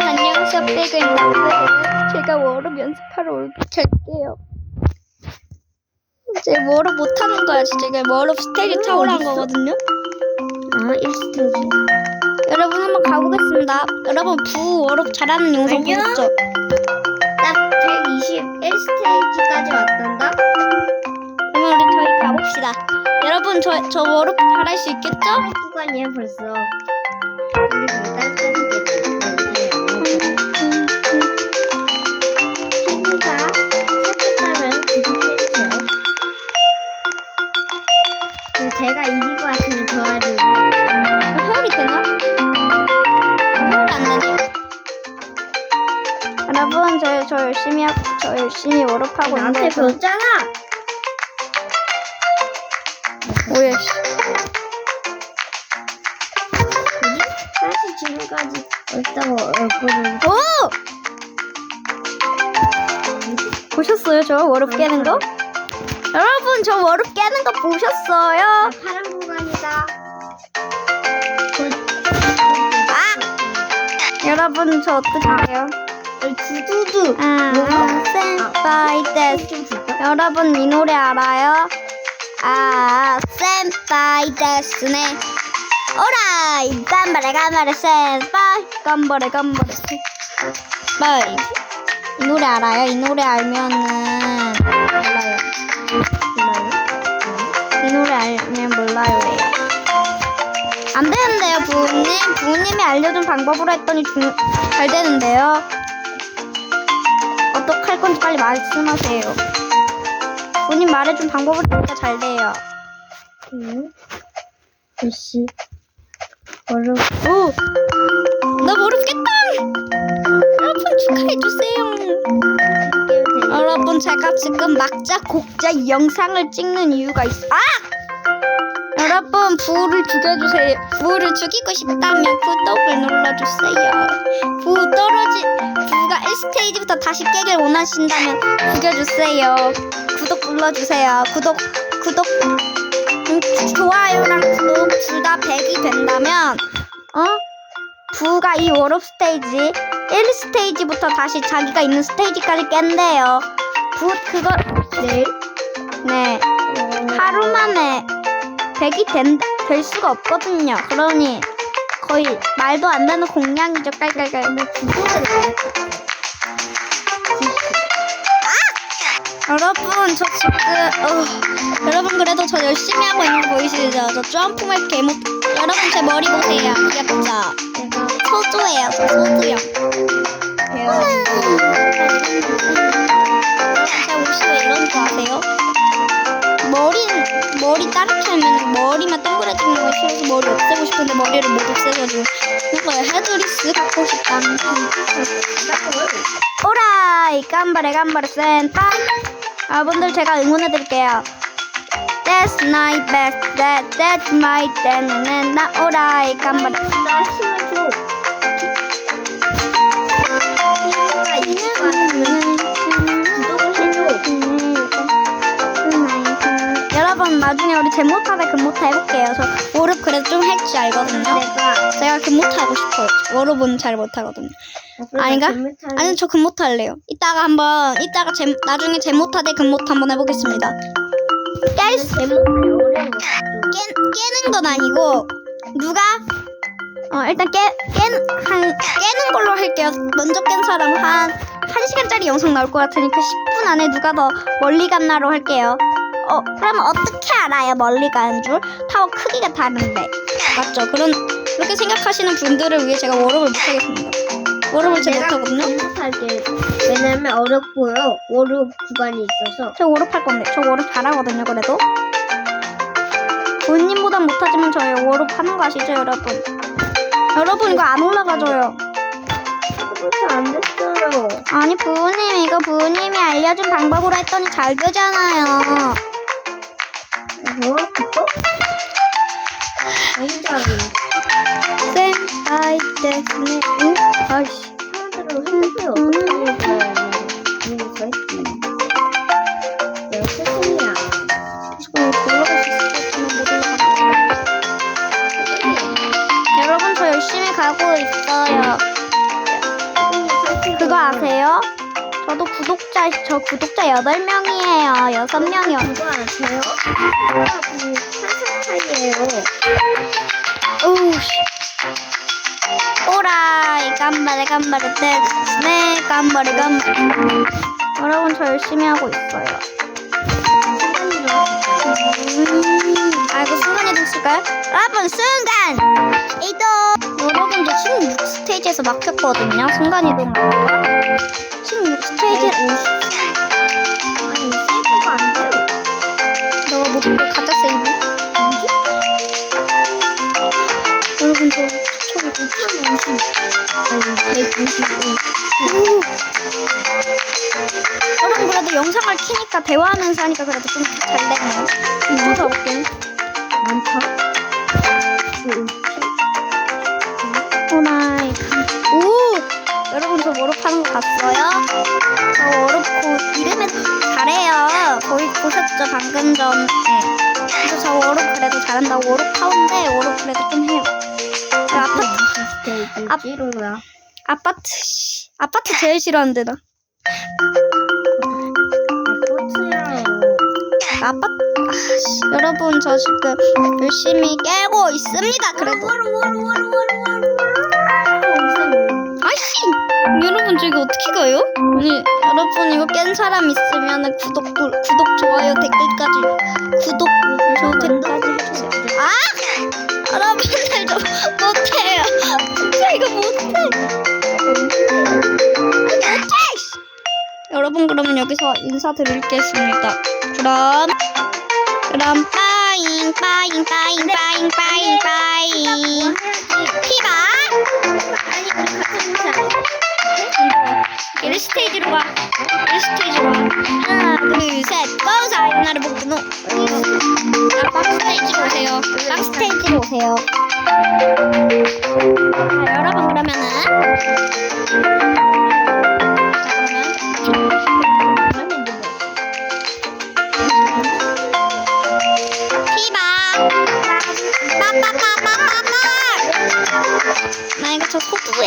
안녕하세요 백입니다 제가 워업 연습하러 올 갈게요 이제 워업 못하는 거야 진짜 이게 워업 스테이지 타오를 한 거거든요 아, 1스테이지. 여러분 한번 가보겠습니다 여러분 부 워업 잘하는 영상 안녕. 보셨죠? 딱 121스테이지까지 왔단다? 그러면 우리 저희 가봅시다 여러분 저, 저 워업 잘할 수 있겠죠? 구간이야, 벌써. 저, 저 열심히 하, 저 열심히 워업하고 나한테 있는데 저- 배웠잖아! 뭐야 씨. 사실 지금까지 없다고 얼굴을 오! 보셨어요 저 워업 깨는 거? 여러분 저 워업 깨는 거 보셨어요? 파란 구간이다. 아! 여러분 저 어떻게 해요? 두두두. 아, 센파이 데스 좀 줄까? 여러분 이 노래 알아요? 아, 센파이 데스네 오라이 깜바레 깜바레 센파이 깜바레 깜바레 센파이 이 노래 알아요? 이 노래 알면은 몰라요 이 노래 알면 몰라요. 안 되는데요 부모님 부모님이 알려준 방법으로 했더니 중- 잘 되는데요 건지 빨리 말씀하세요 부모님 말해준 방법으로 진짜 잘 돼요 응. 글씨. 얼음. 오! 나 모르겠다 여러분 축하해주세요 여러분 제가 지금 막자 곡자 영상을 찍는 이유가 있어 아! 여러분 부를 죽여주세요. 부를 죽이고 싶다면 구독을 눌러주세요. 부 떨어지 부가 1스테이지부터 다시 깨길 원하신다면 죽여주세요. 구독 눌러주세요. 구독 구독 음, 좋아요랑 구독 둘 다 100이 된다면 어? 부가 이 워업 스테이지 1 스테이지부터 다시 자기가 있는 스테이지까지 깬대요. 부 그거 내일? 네. 하루 만에 100이 된, 될 수가 없거든요. 그러니 거의 말도 안 되는 공략이죠. 깔깔깔. 아! 여러분 저 지금 어, 여러분 그래도 저 열심히 하고 있는 거 보이시죠? 저 점프를 개못 여러분 제 머리 보세요. 귀엽죠? 소주예요. 저 소주요. 제 옷이 왜 이런 줄 아세요? 머리 머리 따르게 하면 싶은데 머리를 못 없애가지고 그거 헤드리스 갖고 싶다. 오라이 깜바레 깜바레 센타 여러분들 제가 응원해 드릴게요. That's my best, that, that's my 때는 나 오라이 깜바레 나중에 우리 제모타대 금모타 해볼게요. 저 할 줄 알거든요. 내가 제가 금모타 하고 싶어요. 워룹은 잘 못하거든요. 아닌가? 아니 저 금모타 할래요. 이따가 한번 이따가 제, 나중에 제모타 대 금모타 한번 해보겠습니다. 깰 수. 깨, 깨는 건 아니고 누가 어 일단 깨, 깬, 한, 깨는 걸로 할게요. 먼저 깬 사람 한 1시간짜리 영상 나올 것 같으니까 10분 안에 누가 더 멀리 갔나로 할게요. 어, 그러면 어떻게 알아요? 멀리 가는 줄? 타워 크기가 다른데. 맞죠? 그런, 그렇게 생각하시는 분들을 위해 제가 워업을 못하겠습니다. 워업을 제가 못하거든요? 검색할게. 왜냐면 어렵고요. 오류 구간이 있어서. 저 워업 할 건데. 저 워업 잘하거든요, 그래도. 부모님보단 못하지만 저 워업 하는 거 아시죠, 여러분? 여러분, 이거 안 올라가져요. 안 됐어요. 아니, 부모님, 이거 부모님이 알려준 방법으로 했더니 잘 되잖아요. 뭐? 굉장히 쌤, 아이, 데스네. 응? 아이씨. 사람들은 핸드폰이 어떻게 하는지 궁금해서 했지. 내 스승이야. 지금 올라갈 수 있을지는 모르겠어요. 여러분 저 열심히 가고 있어요. 그거 아세요? 저도 구독자, 저 구독자 8명이에요. 6명이요. 그거 아세요? 차이예요. 오우, 씨. 오라 이, 깜바레, 깜바레, 네, 깜바레, 깜바레. 여러분, 저 열심히 하고 있어요. 음, 아이고, 순간이동 쓸까요? 여러분, 순간! 이동! 여러분, 저 16스테이지에서 막혔거든요. 순간이동 하다가. 16스테이지, 아니 세이브가 안 돼요. 너가 못 보고 가짜 세이브. 초기 150. 아니 195. 여러분 그래도 영상을 키니까 대화하면서 하니까 그래도 좀 잘 되네요. 무서울게. 많다. 오마이. 오! 여러분 저 워룹 하는 거 봤어요? 저 워룹 고 이름에 잘해요. 거의 보셨죠 방금 전에. 그래서 저 워룹 그래도 잘한다고 워룹 파운데 워룹 그래도 좀 해요. 그 아파트 스테이지 앞- 찌로야. 아파트 씨. 아파트 제일 싫어하는데 나. 아파트야. 아파트 아씨 여러분 저 지금 열심히 깨고 있습니다. 그래도. 아씨! 여러분 저기 어떻게 가요? 아니 여러분 이거 깬 사람 있으면 구독 눌- 구독 좋아요 댓글까지 여기서 인사드리겠습니다. 그럼 그럼 빠잉 빠잉 빠잉 빠잉 빠잉 빠잉 피바 아니 우리 같은 아니야. 일 스테이지로 가. 일 스테이지로 가. 하나, 둘, 셋. 고사 나를 보고 아, 박 스테이지로 오세요. 박 스테이지로 오세요. 빠빠빠